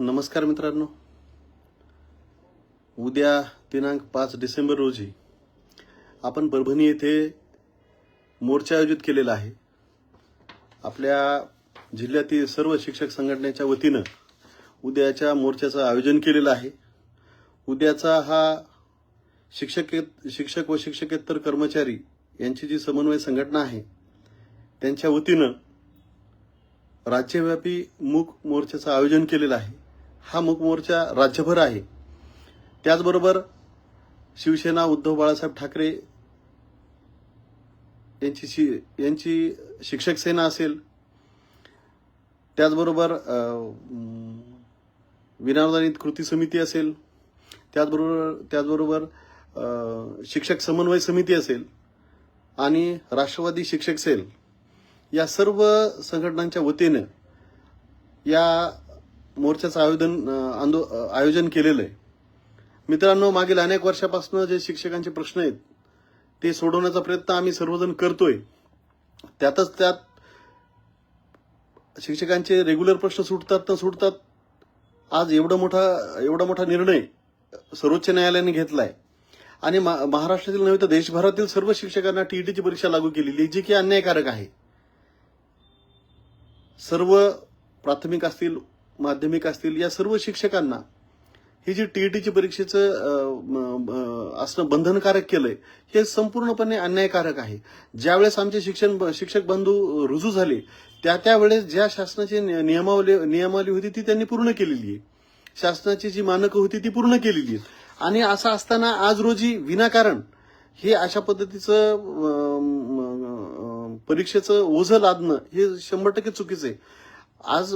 नमस्कार मित्रांनो. उद्या दिनांक पाच डिसेंबर रोजी आपण परभणी येथे मोर्चा आयोजित केलेला आहे. आपल्या जिल्ह्यातील सर्व शिक्षक संघटनेच्या वतीनं उद्याच्या मोर्चाचं आयोजन केलेलं आहे. उद्याचा हा शिक्षक शिक्षक व शिक्षकेतर कर्मचारी यांची जी समन्वय संघटना आहे त्यांच्या वतीनं राज्यव्यापी मूक मोर्चाचं आयोजन केलेलं आहे. हा मूक मोर्चा राज्यभर आहे. त्याचबरोबर शिवसेना उद्धव बाळासाहेब ठाकरे यांची शि यांची शिक्षक सेना असेल. त्याचबरोबर विनानुदानित कृती समिती असेल. त्याचबरोबर त्याचबरोबर शिक्षक समन्वय समिती असेल आणि राष्ट्रवादी शिक्षक सेल या सर्व संघटनांच्या वतीनं या मोर्चाचं आयोजन आंदो आयोजन केलेलं आहे मित्रांनो मागील अनेक वर्षापासून जे शिक्षकांचे प्रश्न आहेत ते सोडवण्याचा प्रयत्न आम्ही सर्वजण करतोय. त्यातच त्यात शिक्षकांचे रेग्युलर प्रश्न सुटतात तर सुटतात. आज एवढा मोठा एवढा मोठा निर्णय सर्वोच्च न्यायालयाने घेतलाय. आणि मा- महाराष्ट्रातील नव्हे तर देशभरातील सर्व शिक्षकांना टीईटीची परीक्षा लागू केलेली जी की अन्यायकारक आहे. सर्व प्राथमिक असतील माध्यमिक असतील या सर्व शिक्षकांना ही जी टीईटीची परीक्षेचं असणं बंधनकारक केलंय हे संपूर्णपणे अन्यायकारक आहे. ज्यावेळेस आमचे शिक्षण शिक्षक बंधू रुजू झाले त्या त्यावेळेस ज्या शासनाची नियमावली नियमावली होती ती त्यांनी पूर्ण केलेली आहे. शासनाची जी मानकं होती ती पूर्ण केलेली आहेत. आणि असं असताना आज रोजी विनाकारण हे अशा पद्धतीचं परीक्षेचं ओझं लादणं हे शंभर टक्के चुकीचं आहे. आज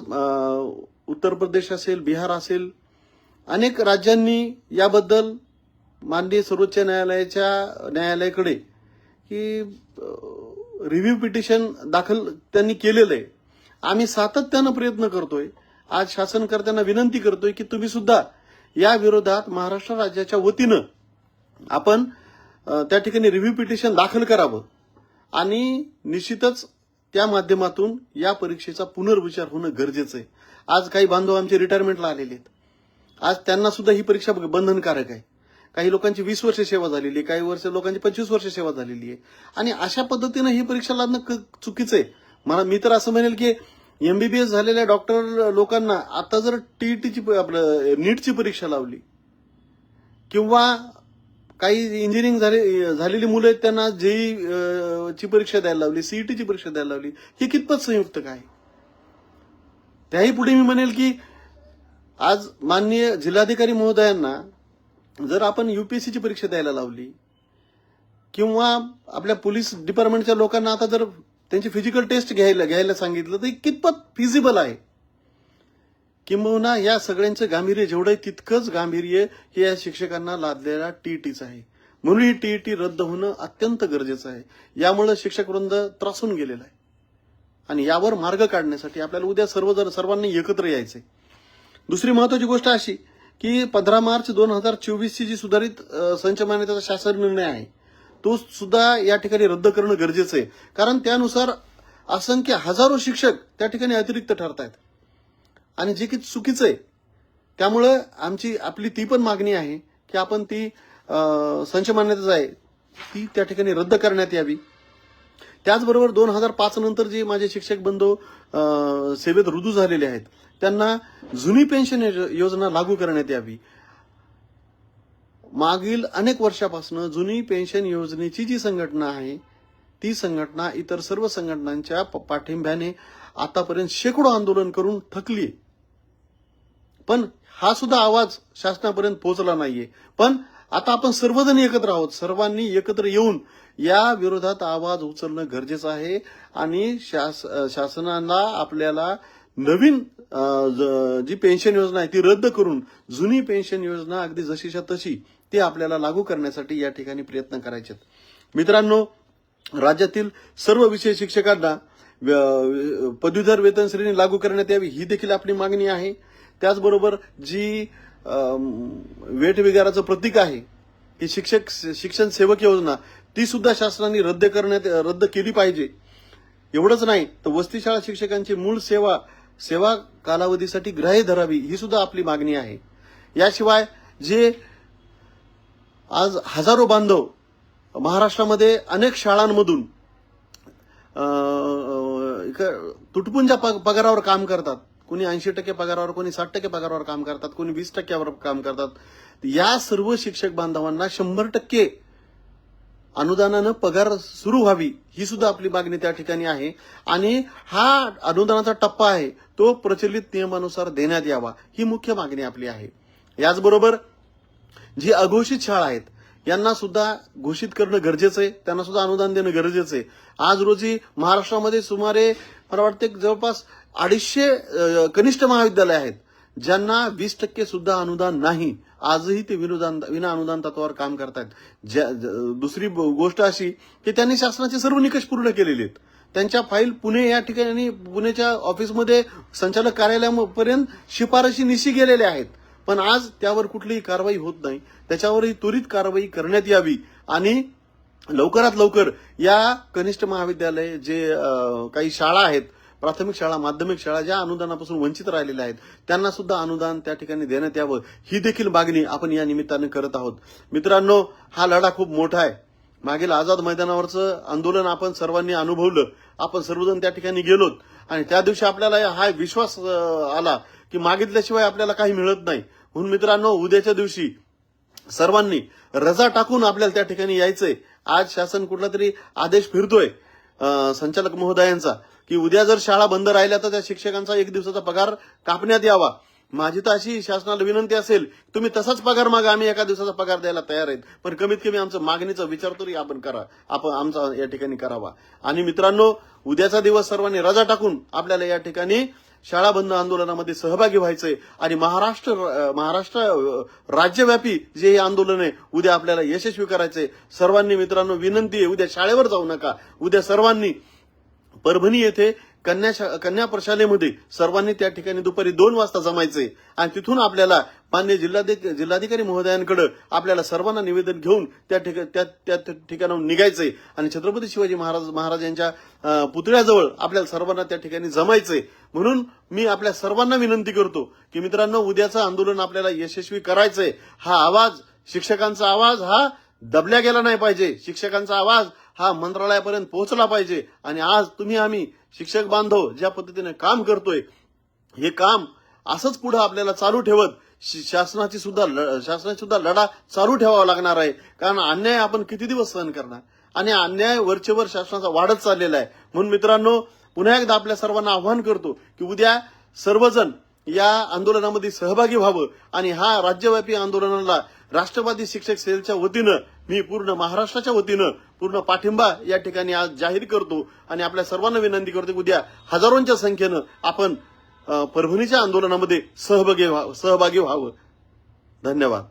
उत्तर प्रदेश असेल बिहार असेल अनेक राज्यांनी याबद्दल माननीय सर्वोच्च न्यायालयाच्या न्यायालयाकडे की रिव्ह्यू पिटिशन दाखल त्यांनी केलेलं आहे. आम्ही सातत्यानं प्रयत्न करतोय आज शासनकर्त्यांना विनंती करतोय की तुम्ही सुद्धा या विरोधात महाराष्ट्र राज्याच्या वतीनं आपण त्या ठिकाणी रिव्ह्यू पिटिशन दाखल करावं. आणि निश्चितच त्या माध्यमातून या परीक्षेचा पुनर्विचार होणं गरजेचं आहे. आज काही बांधव आमचे रिटायरमेंटला आलेले आहेत. आज त्यांना सुद्धा ही परीक्षा बंधनकारक आहे. काही लोकांची वीस वर्ष सेवा झालेली आहे काही वर्ष लोकांची पंचवीस वर्ष सेवा झालेली आहे. आणि अशा पद्धतीनं ही परीक्षा लादणं क- चुकीचं आहे. मला मी तर असं म्हणेल की एमबीबीएस झालेल्या डॉक्टर लोकांना आता जर टीईटीची आपलं नीटची परीक्षा लावली किंवा काही इंजिनिअरिंग झाले झालेली मुलं आहेत त्यांना जेई ची परीक्षा द्यायला लावली सीईटीची परीक्षा द्यायला लावली. हे कितपत संयुक्त काय? त्याही पुढे मी म्हणेल की आज माननीय जिल्हाधिकारी महोदयांना जर आपण युपीएससीची परीक्षा द्यायला लावली किंवा आपल्या पोलीस डिपार्टमेंटच्या लोकांना आता जर त्यांची फिजिकल टेस्ट घ्यायला घ्यायला सांगितलं तर हे कितपत फिजिबल आहे? किंबहुना या सगळ्यांचं गांभीर्य जेवढं आहे तितकंच गांभीर्य हे या शिक्षकांना लादलेल्या टीईटीचं आहे. म्हणून ही टीईटी रद्द होणं अत्यंत गरजेचं आहे. यामुळे शिक्षक वृंद त्रासून गेलेला आहे. आणि यावर मार्ग काढण्यासाठी आपल्याला उद्या सर्वजण सर्वांनी एकत्र यायचंय. दुसरी महत्वाची गोष्ट अशी की पंधरा मार्च दोन हजार चोवीसची जी सुधारित संच मान्यतेचा शासन निर्णय आहे तो सुद्धा या ठिकाणी रद्द करणं गरजेचं आहे. कारण त्यानुसार असंख्य हजारो शिक्षक त्या ठिकाणी अतिरिक्त ठरत आहेत आणि जे की चुकीचं आहे. त्यामुळं आमची आपली ती पण मागणी आहे की आपण ती संच मान्यता आहे. ती त्या ठिकाणी रद्द करण्यात यावी. त्याचबरोबर दोन हजार पाच नंतर जे माझे शिक्षक बंधू सेवेत रुजू झालेले आहेत त्यांना जुनी पेन्शन योजना लागू करण्यात यावी. मागील अनेक वर्षापासून जुनी पेन्शन योजनेची जी संघटना आहे ती संघटना इतर सर्व संघटनांच्या प- पाठिंब्याने आतापर्यंत शेकडो आंदोलन करून थकली पण हा सुद्धा आवाज शासनापर्यंत पोहोचला नाहीये. पण आता आपण सर्वजण एकत्र आहोत. सर्वांनी एकत्र येऊन या विरोधात आवाज उचलणं गरजेचं आहे आणि शास शासनाला आपल्याला नवीन ज- जी पेन्शन योजना आहे ती रद्द करून जुनी पेन्शन योजना अगदी जशीच्या तशी ती आपल्याला लागू करण्यासाठी या ठिकाणी प्रयत्न करायचे आहेत. मित्रांनो राज्यातील सर्व विषय शिक्षकांना पदवीधर वेतन श्रेणी लागू करण्यात यावी ही देखील आपली मागणी आहे. त्याचबरोबर जी वेट विगाराचं प्रतीक आहे ही शिक्षक शिक्षण सेवक योजना ती सुद्धा शासनाने रद्द करण्यात रद्द केली पाहिजे. एवढंच नाही तर वस्तीशाळा शिक्षकांची मूळ सेवा सेवा कालावधीसाठी ग्राह्य धरावी ही सुद्धा आपली मागणी आहे. याशिवाय जे आज हजारो बांधव महाराष्ट्रामध्ये अनेक शाळांमधून तुटपुंजा पग- पगारावर काम करतात. कोणी ऐंशी टक्के पगारावर कोणी साठ टक्के पगारावर काम करतात कोणी वीस टक्क्यावर काम करतात. या सर्व शिक्षक बांधवांना शंभर टक्के अनुदानानं पगार सुरू व्हावी ही सुद्धा आपली मागणी त्या ठिकाणी आहे. आणि हा अनुदानाचा टप्पा आहे तो प्रचलित नियमानुसार देण्यात यावा ही मुख्य मागणी आपली आहे. याचबरोबर जी अघोषित शाळा आहेत यांना सुद्धा घोषित करणं गरजेचं आहे त्यांना सुद्धा अनुदान देणं गरजेचं आहे. आज रोजी महाराष्ट्रामध्ये सुमारे मला वाटतं जवळपास अडीचशे कनिष्ठ महाविद्यालय आहेत ज्यांना वीस टक्के सुद्धा अनुदान नाही. आजही ते विनुदान विना अनुदान तत्वावर काम करतायत. ज्या- ज- दुसरी गोष्ट अशी की त्यांनी शासनाचे सर्व निकष पूर्ण केलेले आहेत. त्यांच्या फाईल पुणे या ठिकाणी पुणेच्या ऑफिसमध्ये संचालक कार्यालयापर्यंत शिफारशी निशी गेलेल्या आहेत. पण आज त्यावर कुठलीही कारवाई होत नाही. त्याच्यावरही त्वरित कारवाई करण्यात यावी आणि लवकरात लवकर या कनिष्ठ महाविद्यालय जे काही शाळा आहेत प्राथमिक शाळा माध्यमिक शाळा ज्या अनुदानापासून वंचित राहिलेल्या आहेत त्यांना सुद्धा अनुदान त्या ठिकाणी देण्यात यावं ही देखील मागणी आपण या निमित्तानं करत आहोत. मित्रांनो हा लढा खूप मोठा आहे. मागील आझाद मैदानावरचं आंदोलन आपण सर्वांनी अनुभवलं. आपण सर्वजण त्या ठिकाणी गेलोत. आणि त्या दिवशी आपल्याला हा विश्वास आला की मागितल्याशिवाय आपल्याला काही मिळत नाही. म्हणून मित्रांनो उद्याच्या दिवशी सर्वांनी रजा टाकून आपल्याला त्या ठिकाणी यायचंय. आज शासन कुठला तरी आदेश फिरतोय संचालक महोदयांचा की उद्या जर शाळा बंद राहिल्या तर त्या शिक्षकांचा एक दिवसाचा पगार कापण्यात यावा. माझी तर अशी शासनाला विनंती असेल तुम्ही तसाच पगार मागा आम्ही एका दिवसाचा पगार द्यायला तयार आहेत. पण कमीत कमी आमचं मागणीचा विचार तरी आपण करा आपण आमचा या ठिकाणी करावा. आणि मित्रांनो उद्याचा दिवस सर्वांनी रजा टाकून आपल्याला या ठिकाणी शाळा बंद आंदोलनामध्ये सहभागी व्हायचंय आणि महाराष्ट्र महाराष्ट्र राज्यव्यापी जे हे आंदोलन आहे उद्या आपल्याला यशस्वी करायचंय. सर्वांनी मित्रांनो विनंती आहे उद्या शाळेवर जाऊ नका. उद्या सर्वांनी परभणी येथे कन्या कन्या प्रशालेमध्ये सर्वांनी त्या ठिकाणी दुपारी दोन वाजता जमायचे. आणि तिथून आपल्याला मान्य जिल्हाधिक- जिल्हाधिकारी महोदयांकडे आपल्याला सर्वांना निवेदन घेऊन त्या ठिका- त्या त्या ठिकाणाहून निघायचंय आणि छत्रपती शिवाजी महाराज महाराज यांच्या पुतळ्याजवळ आपल्याला सर्वांना त्या ठिकाणी जमायचंय म्हणून मी आपल्या सर्वांना विनंती करतो की मित्रांनो उद्याचं आंदोलन आपल्याला यशस्वी करायचंय. हा आवाज शिक्षकांचा आवाज हा दबल्या गेला नाही पाहिजे. शिक्षकांचा आवाज हा मंत्रालयापर्यंत पोहोचला पाहिजे. आणि आज तुम्ही आम्ही शिक्षक बांधव ज्या पद्धतीने काम करतोय हे काम असंच पुढे आपल्याला चालू ठेवत शि- शासनाची सुद्धा शासनाची सुद्धा लढा चालू ठेवावा लागणार आहे. कारण अन्याय आपण किती दिवस सहन करणार? आणि अन्याय वरचेवर शासनाचा वाढत चाललेला आहे. म्हणून मित्रांनो पुन्हा एकदा आपल्या सर्वांना आव्हान करतो की उद्या सर्वजण या आंदोलनामध्ये सहभागी व्हावं. आणि हा राज्यव्यापी आंदोलनाला राष्ट्रवादी शिक्षक सेलच्या वतीनं मी पूर्ण महाराष्ट्राच्या वतीनं पूर्ण पाठिंबा या ठिकाणी आज जाहीर करतो आणि आपल्या सर्वांना विनंती करतो की उद्या हजारोंच्या संख्येनं आपण परभणीच्या आंदोलनामध्ये सहभागी व्हावं सहभागी व्हावं. धन्यवाद.